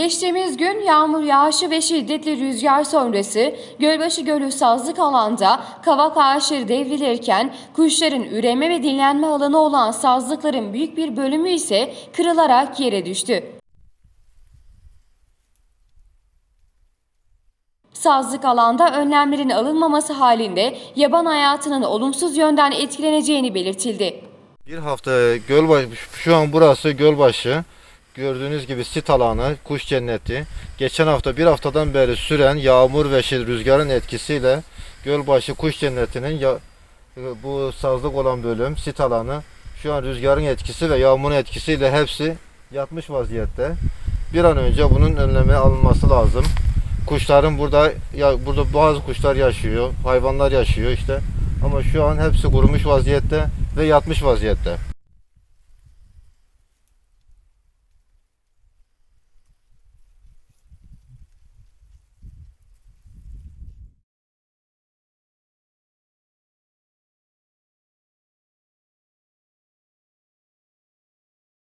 Geçtiğimiz gün yağmur yağışı ve şiddetli rüzgar sonrası Gölbaşı Gölü sazlık alanda kavak ağaçları devrilirken kuşların üreme ve dinlenme alanı olan sazlıkların büyük bir bölümü ise kırılarak yere düştü. Sazlık alanda önlemlerin alınmaması halinde yaban hayatının olumsuz yönden etkileneceğini belirtildi. Bir hafta Gölbaşı, şu an burası Gölbaşı. Gördüğünüz gibi sit alanı, kuş cenneti. Geçen hafta bir haftadan beri süren yağmur ve şey, rüzgarın etkisiyle Gölbaşı kuş cennetinin ya, bu sazlık olan bölüm, sit alanı şu an rüzgarın etkisi ve yağmurun etkisiyle hepsi yatmış vaziyette. Bir an önce bunun önlemi alınması lazım. Kuşların burada ya burada bazı kuşlar yaşıyor, hayvanlar yaşıyor işte. Ama şu an hepsi kurumuş vaziyette ve yatmış vaziyette.